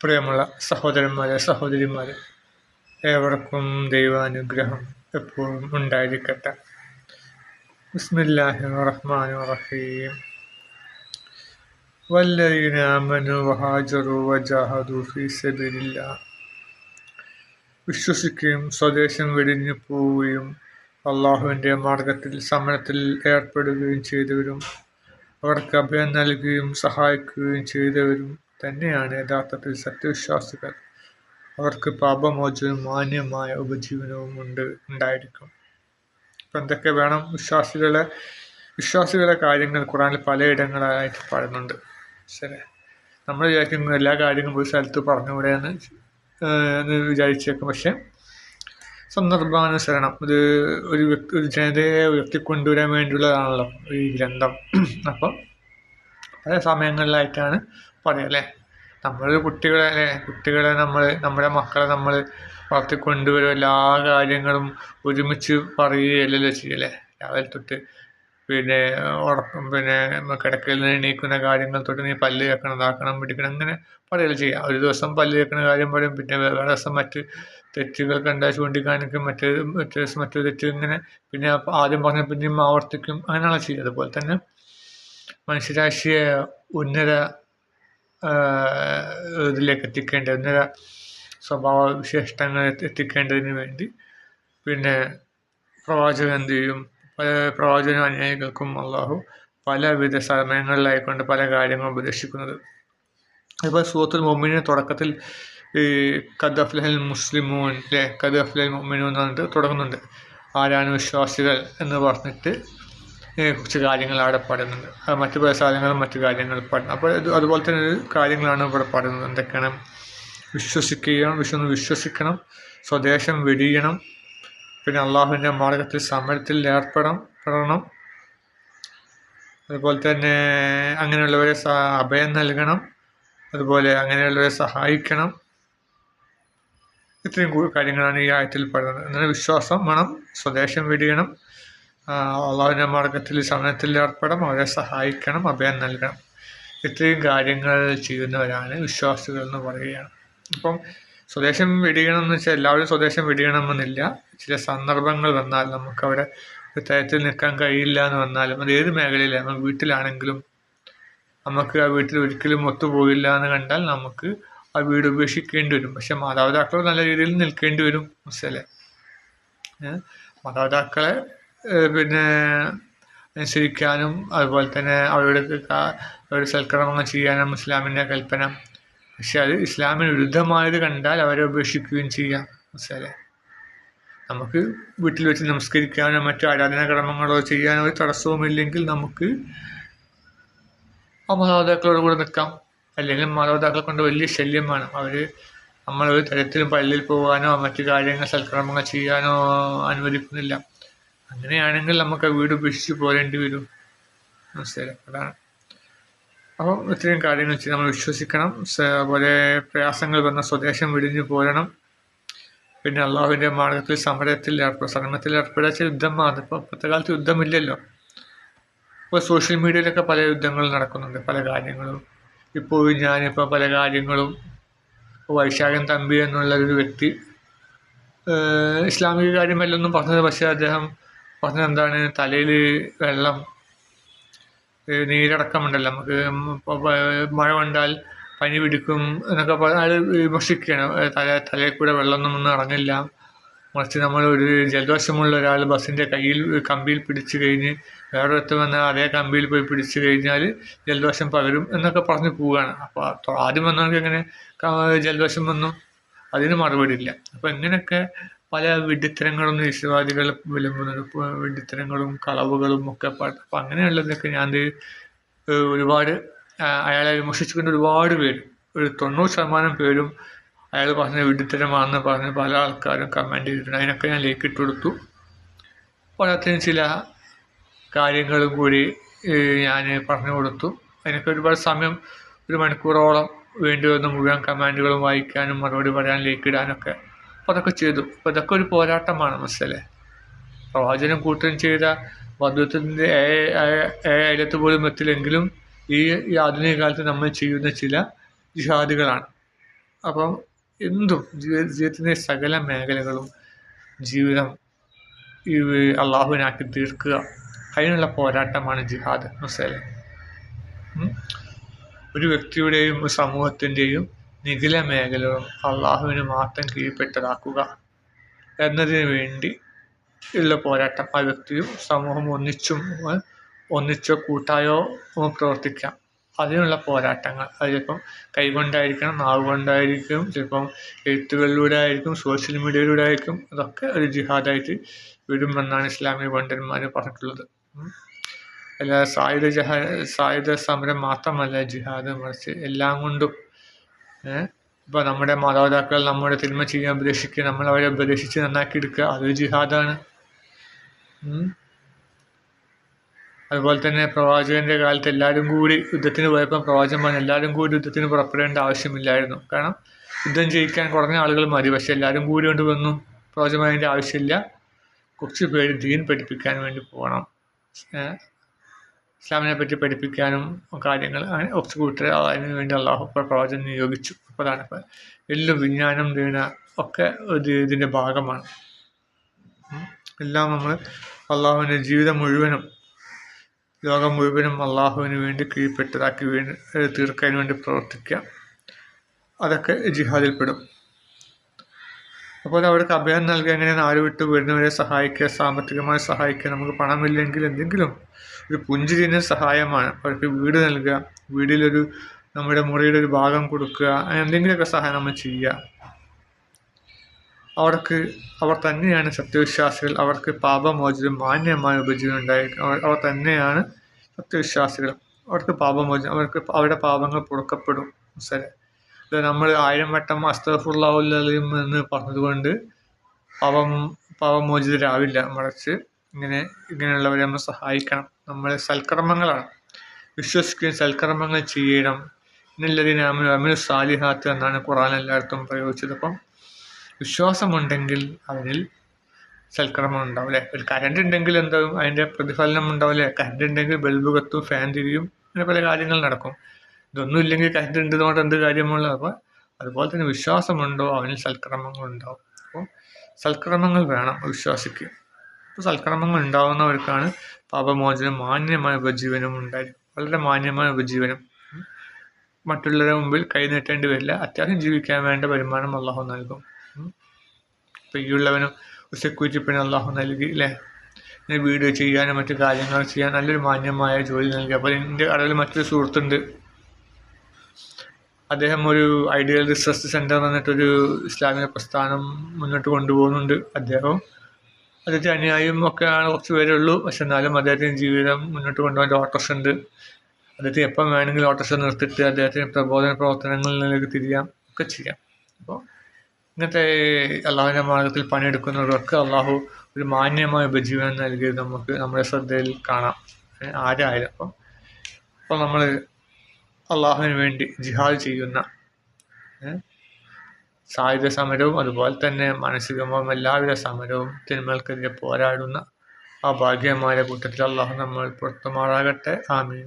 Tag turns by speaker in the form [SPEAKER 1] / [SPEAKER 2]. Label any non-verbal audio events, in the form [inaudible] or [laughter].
[SPEAKER 1] പ്രിയമുള്ള സഹോദരന്മാരെ സഹോദരിമാരെ ഏവർക്കും ദൈവാനുഗ്രഹം എപ്പോഴും ഉണ്ടായിരിക്കട്ടെ ബിസ്മില്ലാഹി റഹ്മാൻ റഹീം والذين آمنوا وهاجروا وجاهدوا في سبيل الله വിശ്വസിക്കുകയും സ്വദേശം വെടിഞ്ഞു പോവുകയും അള്ളാഹുവിൻ്റെ മാർഗത്തിൽ സമരത്തിൽ ഏർപ്പെടുകയും ചെയ്തവരും അവർക്ക് അഭയം നൽകുകയും സഹായിക്കുകയും ചെയ്തവരും തന്നെയാണ് യഥാർത്ഥത്തിൽ സത്യവിശ്വാസികൾ. അവർക്ക് പാപമോചനവും മാന്യമായ ഉപജീവനവും ഉണ്ട് ഉണ്ടായിരിക്കും. അപ്പം എന്തൊക്കെ വേണം? വിശ്വാസികളെ വിശ്വാസികളെ കാര്യങ്ങൾ ഖുറാനിൽ പലയിടങ്ങളായിട്ട് പറയുന്നുണ്ട്. ശരി. നമ്മൾ വിചാരിക്കുന്നു എല്ലാ കാര്യങ്ങളും ഒരു സ്ഥലത്ത് പറഞ്ഞുകൂടെ എന്ന് വിചാരിച്ചേക്കും. പക്ഷേ സന്ദർഭാനുസരണം ഇത് ഒരു വ്യക്തി ഒരു ജനതയെ ഉയർത്തിക്കൊണ്ടുവരാൻ വേണ്ടിയുള്ളതാണല്ലോ ഈ ഗ്രന്ഥം. [clears throat] അപ്പം പല സമയങ്ങളിലായിട്ടാണ് പറയുക അല്ലേ നമ്മൾ കുട്ടികളെ അല്ലേ? കുട്ടികളെ നമ്മൾ നമ്മുടെ മക്കളെ നമ്മൾ വളർത്തിക്കൊണ്ടുവരും എല്ലാ കാര്യങ്ങളും ഒരുമിച്ച് പറയുകയല്ലല്ലോ ചെയ്യല്ലേ രാവിലെ തൊട്ട് പിന്നെ ഉറക്കം പിന്നെ കിടക്കയിൽ നിന്ന് എണീക്കുന്ന കാര്യങ്ങൾ തൊട്ട് നീ പല്ല് കേൾക്കണം ഇതാക്കണം പിടിക്കണം അങ്ങനെ പറയുകയല്ല ചെയ്യുക ഒരു ദിവസം പല്ല് കേൾക്കുന്ന കാര്യം പറയും പിന്നെ വേറെ ദിവസം മറ്റ് തെറ്റുകൾ കണ്ടാൽ ചൂണ്ടിക്കാണിക്കും മറ്റേ മറ്റേ ദിവസം മറ്റൊരു തെറ്റ് ഇങ്ങനെ പിന്നെ ആദ്യം പറഞ്ഞ പിന്നെയും ആവർത്തിക്കും അങ്ങനെയാണ് ചെയ്യുക അതുപോലെ തന്നെ മനുഷ്യരാശിയെ ഉന്നത ഇതിലേക്ക് എത്തിക്കേണ്ടത് ഉന്നത സ്വഭാവ വിശേഷങ്ങൾ എത്തിക്കേണ്ടതിന് വേണ്ടി. പിന്നെ പ്രവാചകൻ എന്ത് ചെയ്യും? പല പ്രവാചക അനുയായികൾക്കും അള്ളാഹു പലവിധ സമയങ്ങളിലായിക്കൊണ്ട് പല കാര്യങ്ങളും ഉപദേശിക്കുന്നത്. ഇപ്പോൾ സൂറത്തുൽ മൊമ്മിനെ തുടക്കത്തിൽ ഈ കദഫ്ലഹൽ മുസ്ലിമൂൻ അല്ലെ കദഫ്ലഹൽ മൊമ്മിനു എന്ന് പറഞ്ഞിട്ട് തുടങ്ങുന്നുണ്ട്. ആരാണ് വിശ്വാസികൾ എന്ന് പറഞ്ഞിട്ട് കുറച്ച് കാര്യങ്ങൾ അവിടെ പറയുന്നുണ്ട് അത് മറ്റു പല സ്ഥലങ്ങളും മറ്റു കാര്യങ്ങൾ പറയുന്നത് അപ്പോൾ ഇത് അതുപോലെ തന്നെ ഒരു കാര്യങ്ങളാണ് ഇവിടെ പറയുന്നത് എന്തൊക്കെയാണ്? വിശ്വസിക്കുകയും വിശ്വന്ന് വിശ്വസിക്കണം. സ്വദേശം വെടിയണം. പിന്നെ അള്ളാഹുവിന്റെ മാർഗത്തിൽ സമരത്തിൽ ഏർപ്പെടണം പെടണം. അതുപോലെ തന്നെ അങ്ങനെയുള്ളവരെ അഭയം നൽകണം. അതുപോലെ അങ്ങനെയുള്ളവരെ സഹായിക്കണം. ഇത്രയും കാര്യങ്ങളാണ് ഈ ആയത്തിൽ പറയുന്നത് എന്നാൽ വിശ്വാസം വേണം സ്വദേശം വെടിയണം. അള്ളാഹുവിന്റെ മാർഗത്തിൽ സമയത്തിൽ ഏർപ്പെടണം അവരെ സഹായിക്കണം അഭയം നൽകണം. ഇത്രയും കാര്യങ്ങൾ ചെയ്യുന്നവരാണ് വിശ്വാസികൾ എന്ന് പറയുകയാണ്. അപ്പം സ്വദേശം വെടിയണം എന്ന് വെച്ചാൽ എല്ലാവരും സ്വദേശം വെടിയണമെന്നില്ല. ചില സന്ദർഭങ്ങൾ വന്നാൽ നമുക്ക് അവിടെ തരത്തിൽ നിൽക്കാൻ കഴിയില്ല എന്ന് വന്നാലും അത് ഏത് മേഖലയിലാണ്? നമ്മൾ വീട്ടിലാണെങ്കിലും നമുക്ക് ആ വീട്ടിൽ ഒരിക്കലും ഒത്തുപോയില്ല എന്ന് കണ്ടാൽ നമുക്ക് ആ വീട് ഉപേക്ഷിക്കേണ്ടി വരും. പക്ഷെ മാതാപിതാക്കൾ നല്ല രീതിയിൽ നിൽക്കേണ്ടി വരും. മനസ്സിലെ മാതാപിതാക്കളെ പിന്നെ അനുസരിക്കാനും അതുപോലെ തന്നെ അവരുടെ അവരുടെ സൽക്കർമ്മങ്ങൾ ചെയ്യാനും ഇസ്ലാമിന്റെ കൽപ്പന. പക്ഷെ അത് ഇസ്ലാമിന് വിരുദ്ധമായത് കണ്ടാൽ അവരെ ഉപേക്ഷിക്കുകയും ചെയ്യാം. മനസ്സിലെ നമുക്ക് വീട്ടിൽ വെച്ച് നമസ്കരിക്കാനോ മറ്റു ആരാധനാ കർമ്മങ്ങളോ ചെയ്യാനോ ഒരു തടസ്സവുമില്ലെങ്കിൽ നമുക്ക് ആ മാതാപിതാക്കളോട് കൂടെ നിൽക്കാം. അല്ലെങ്കിൽ മാതാപിതാക്കളെ കൊണ്ട് വലിയ ശല്യമാണ്. അവർ നമ്മളൊരു തരത്തിലും പള്ളിയിൽ പോകാനോ മറ്റു കാര്യങ്ങൾ സൽക്രമങ്ങൾ ചെയ്യാനോ അനുവദിക്കുന്നില്ല. അങ്ങനെയാണെങ്കിൽ നമുക്ക് ആ വീട് ഉപേക്ഷിച്ച് പോരേണ്ടി വരും. മനസ്സിലായി? അതാണ്. അപ്പം ഇത്രയും കാര്യങ്ങൾ വെച്ച് നമ്മൾ വിശ്വസിക്കണം. അതുപോലെ പ്രയാസങ്ങൾ വന്ന സ്വദേശം വിടിഞ്ഞു പോരണം. പിന്നെ അള്ളാഹുവിന്റെ മാർഗത്തിൽ സമരത്തിൽ ഏർപ്പെടുക. സമരത്തിൽ യുദ്ധം യുദ്ധമാണ്. ഇപ്പോൾ ഇപ്പോഴത്തെ കാലത്ത് യുദ്ധമില്ലല്ലോ. ഇപ്പോൾ സോഷ്യൽ മീഡിയയിലൊക്കെ പല യുദ്ധങ്ങൾ നടക്കുന്നുണ്ട്. പല കാര്യങ്ങളും. ഇപ്പോഴും ഞാനിപ്പോൾ പല കാര്യങ്ങളും. വൈശാഖൻ തമ്പി എന്നുള്ള ഒരു വ്യക്തി ഇസ്ലാമിക കാര്യമല്ലൊന്നും പറഞ്ഞത്. പക്ഷേ അദ്ദേഹം പറഞ്ഞത് എന്താണ് തലയിൽ വെള്ളം നീരടക്കമുണ്ടല്ലോ. നമുക്ക് മഴ കൊണ്ടാൽ പനി പിടിക്കും എന്നൊക്കെ പറഞ്ഞാൽ വിമർശിക്കുകയാണ്. തല തലയിൽ കൂടെ വെള്ളമൊന്നും ഒന്നും ഇറങ്ങില്ല മറിച്ച് നമ്മൾ ഒരു ജലദോഷമുള്ള ഒരാൾ ബസ്സിന്റെ കയ്യിൽ കമ്പിയിൽ പിടിച്ചു കഴിഞ്ഞ് വേറൊരിടത്ത് വന്നാൽ അതേ കമ്പിയിൽ പോയി പിടിച്ചു കഴിഞ്ഞാൽ ജലദോഷം പകരും എന്നൊക്കെ പറഞ്ഞ് പോവുകയാണ്. അപ്പോൾ ആദ്യം വന്നവർക്ക് എങ്ങനെ ജലദോഷം വന്നു? അതിന് മറുപടി ഇല്ല. അപ്പോൾ ഇങ്ങനെയൊക്കെ പല വിഡിത്തരങ്ങളും നിരീശ്വരവാദികൾ വിളമ്പുന്നത് വിഡിത്തരങ്ങളും കളവുകളും ഒക്കെ അപ്പം അങ്ങനെയുള്ളതൊക്കെ ഞാൻ ഒരുപാട് അയാളെ വിമർശിച്ചുകൊണ്ട് ഒരുപാട് പേര് ഒരു തൊണ്ണൂറ് ശതമാനം പേരും അയാൾ പറഞ്ഞ വിഡിത്തരമാണെന്ന് പറഞ്ഞ് പല ആൾക്കാരും കമന്റ് ചെയ്തിട്ടുണ്ട്. അതിനൊക്കെ ഞാൻ ലേക്ക് ഇട്ട് കൊടുത്തു. പോരാത്തതിന് ചില കാര്യങ്ങളും കൂടി ഞാൻ പറഞ്ഞു കൊടുത്തു. അതിനൊക്കെ ഒരുപാട് സമയം ഒരു മണിക്കൂറോളം വേണ്ടി വന്ന് മുഴുവൻ കമാൻഡുകളും വായിക്കാനും മറുപടി പറയാൻ ലേക്ക് ഇടാനൊക്കെ അപ്പോൾ അതൊക്കെ ചെയ്തു. അപ്പോൾ ഇതൊക്കെ ഒരു പോരാട്ടമാണ് മനസ്സിലെ പ്രവാചനം കൂട്ടുകയും ചെയ്ത വധുത്വത്തിന്റെ അയലത്ത് പോലും എത്തില്ലെങ്കിലും ഈ ആധുനിക കാലത്ത് നമ്മൾ ചെയ്യുന്ന ചില ജിഹാദികളാണ്. അപ്പം എന്തും ജീവിത ജീവിതത്തിന്റെ സകല മേഖലകളും ജീവിതം ഈ അള്ളാഹുവിനാക്കി തീർക്കുക. അതിനുള്ള പോരാട്ടമാണ് ജിഹാദ് മനസ്സിലെ ഒരു വ്യക്തിയുടെയും സമൂഹത്തിന്റെയും നിഖില മേഖലകളും അള്ളാഹുവിന് മാത്രം കീഴ്പ്പെട്ടതാക്കുക എന്നതിന് വേണ്ടി ഉള്ള പോരാട്ടം ആ വ്യക്തിയും സമൂഹം ഒന്നിച്ചും ഒന്നിച്ചോ കൂട്ടായോ പ്രവർത്തിക്കാം. അതിനുള്ള പോരാട്ടങ്ങൾ. അത് ചിലപ്പം കൈകൊണ്ടായിരിക്കണം നാവ് കൊണ്ടായിരിക്കും ചിലപ്പം എഴുത്തുകളിലൂടെ ആയിരിക്കും സോഷ്യൽ മീഡിയയിലൂടെ ആയിരിക്കും അതൊക്കെ ഒരു ജിഹാദായിട്ട് വരുമെന്നാണ് ഇസ്ലാമിക പണ്ഡിതന്മാർ പറഞ്ഞിട്ടുള്ളത്. അല്ലാതെ സായുധ ജഹാ സായുധ സമരം മാത്രമല്ല ജിഹാദ് മറിച്ച് എല്ലാം കൊണ്ടും ഇപ്പോൾ നമ്മുടെ മാതാപിതാക്കൾ നമ്മുടെ തിന്മ ചെയ്യാൻ ഉപദേശിക്കുക നമ്മൾ അവരെ ഉപദേശിച്ച് നന്നാക്കി എടുക്കുക അതൊരു ജിഹാദാണ്. അതുപോലെ തന്നെ പ്രവാചകന്റെ കാലത്ത് എല്ലാവരും കൂടി യുദ്ധത്തിന് പോയപ്പോൾ പ്രവാചകൻ പറഞ്ഞു എല്ലാവരും കൂടി യുദ്ധത്തിന് പുറപ്പെടേണ്ട ആവശ്യമില്ലായിരുന്നു. കാരണം യുദ്ധം ജയിക്കാൻ കുറഞ്ഞ ആളുകൾ മതി പക്ഷെ എല്ലാവരും കൂടി കൊണ്ട് വന്നു. ആവശ്യമില്ല. കുറച്ച് പേര് ദീൻ പഠിപ്പിക്കാൻ വേണ്ടി പോകണം. ഇസ്ലാമിനെ പറ്റി പഠിപ്പിക്കാനും കാര്യങ്ങൾ അങ്ങനെ കൂട്ടർ അതിന് വേണ്ടി അള്ളാഹു പ്രവാചകൻ നിയോഗിച്ചു. അപ്പോഴാണ് അതാണ് ഇപ്പം എല്ലാം വിജ്ഞാനം ദീന ഒക്കെ ഒരു ഇതിന്റെ ഭാഗമാണ്. എല്ലാം നമ്മൾ അള്ളാഹുവിന്റെ ജീവിതം മുഴുവനും ലോകം മുഴുവനും അള്ളാഹുവിന് വേണ്ടി കീഴ്പ്പെട്ടതാക്കി വേണ്ടി തീർക്കാൻ വേണ്ടി പ്രവർത്തിക്കുക അതൊക്കെ ജിഹാദിൽപ്പെടും. അപ്പോൾ അവർക്ക് അഭയം നൽകുക എങ്ങനെയാണ് ആര് വിട്ട് വരുന്നവരെ സഹായിക്കുക? സാമ്പത്തികമായി സഹായിക്കുക? നമുക്ക് പണമില്ലെങ്കിൽ എന്തെങ്കിലും ഒരു പുഞ്ചിരിന് സഹായമാണ്. അവർക്ക് വീട് നൽകുക വീടിലൊരു നമ്മുടെ മുറിയുടെ ഒരു ഭാഗം കൊടുക്കുക എന്തെങ്കിലുമൊക്കെ സഹായം നമ്മൾ ചെയ്യുക. അവർക്ക് അവർ തന്നെയാണ് സത്യവിശ്വാസികൾ. അവർക്ക് പാപമോചനം മാന്യമായ ഉപജീവനം ഉണ്ടായിരിക്കും. അവർ തന്നെയാണ് സത്യവിശ്വാസികൾ. അവർക്ക് പാപമോചനം അവർക്ക് അവരുടെ പാപങ്ങൾ പുറക്കപ്പെടും. മനസ്സിലായി നമ്മൾ ആയിരം വട്ടം അസ്തഫുള്ളാവുല്ലയും എന്ന് പറഞ്ഞതുകൊണ്ട് പാപം പാപമോചിതരാവില്ല മറിച്ച് ഇങ്ങനെ ഇങ്ങനെയുള്ളവരെ നമ്മൾ സഹായിക്കണം. നമ്മൾ സൽക്കർമ്മങ്ങളാണ്. വിശ്വസിക്കുകയും സൽക്കർമ്മങ്ങൾ ചെയ്യണം. എന്നുള്ളതിന് അമിന് അമിന് സാലിഹാത്ത് എന്നാണ് ഖുറാൻ എല്ലായിടത്തും പ്രയോഗിച്ചത്. അപ്പം വിശ്വാസമുണ്ടെങ്കിൽ അതിൽ സൽക്കർമ്മം ഉണ്ടാവും അല്ലേ? ഒരു കരണ്ട് ഉണ്ടെങ്കിൽ എന്താവും? അതിന്റെ പ്രതിഫലനം ഉണ്ടാവും അല്ലേ? കരണ്ട് ഉണ്ടെങ്കിൽ ബൾബ് കത്തും ഫാൻ തിരിയും അങ്ങനെ പല കാര്യങ്ങൾ നടക്കും. ഇതൊന്നും ഇല്ലെങ്കിൽ കരണ്ട് ഉണ്ടെന്നുകൊണ്ട് എന്ത് കാര്യമുള്ള അപ്പോൾ അതുപോലെ തന്നെ വിശ്വാസമുണ്ടോ? അവനിൽ സൽക്രമങ്ങൾ ഉണ്ടാവും അപ്പോൾ സൽക്രമങ്ങൾ വേണം വിശ്വാസിക്ക്. അപ്പോൾ സൽക്രമങ്ങൾ ഉണ്ടാവുന്നവർക്കാണ് പാപമോചനം മാന്യമായ ഉപജീവനം ഉണ്ടായിരിക്കും വളരെ മാന്യമായ ഉപജീവനം. മറ്റുള്ളവരുടെ മുമ്പിൽ കൈ നീട്ടേണ്ടി വരില്ല. അത്യാവശ്യം ജീവിക്കാൻ വേണ്ട വരുമാനം അള്ളാഹു നൽകും. ഇപ്പം ഈ ഉള്ളവനും സെക്യൂരിറ്റി പിന്നെ അള്ളാഹു നൽകി അല്ലേ വീഡിയോ ചെയ്യാനും മറ്റു കാര്യങ്ങൾ ചെയ്യാൻ നല്ലൊരു മാന്യമായ ജോലി നൽകി. അപ്പോൾ എന്റെ അറിവിൽ മറ്റൊരു സുഹൃത്തുണ്ട്. അദ്ദേഹം ഒരു ഐഡിയൽ റിസർച്ച് സെന്റർ എന്നിട്ടൊരു ഇസ്ലാമിക പ്രസ്ഥാനം മുന്നോട്ട് കൊണ്ടുപോകുന്നുണ്ട് അദ്ദേഹം. അദ്ദേഹത്തെ അനുയായും ഒക്കെയാണ് കുറച്ച് പേരുള്ളൂ പക്ഷെ എന്നാലും അദ്ദേഹത്തിന്റെ ജീവിതം മുന്നോട്ട് കൊണ്ടുപോകാൻ ഓട്ടോസ് ഉണ്ട്. അദ്ദേഹത്തിന് എപ്പം വേണമെങ്കിലും ഓട്ടോസ് നിർത്തിയിട്ട് അദ്ദേഹത്തിന് പ്രബോധന പ്രവർത്തനങ്ങളിൽ പ്രവർത്തനങ്ങളിലേക്ക് തിരിയാം. ഒക്കെ ചെയ്യാം. അപ്പോൾ ഇങ്ങനത്തെ അള്ളാഹുവിന്റെ മാർഗത്തിൽ പണിയെടുക്കുന്നവർക്ക് അള്ളാഹു ഒരു മാന്യമായ ഉപജീവനം നൽകിയത് നമുക്ക് നമ്മുടെ ശ്രദ്ധയിൽ കാണാം. ആരായാലും. അപ്പോൾ അപ്പോൾ നമ്മൾ അള്ളാഹുവിന് വേണ്ടി ജിഹാദ് ചെയ്യുന്ന സായുധ സമരവും അതുപോലെ തന്നെ മാനസികവും എല്ലാവിധ സമരവും തിന്മകൾക്കെതിരെ പോരാടുന്ന ആ ഭാഗ്യമായ കൂട്ടത്തിൽ അള്ളാഹു നമ്മൾ പുറത്തുമാറാകട്ടെ. ആമീൻ.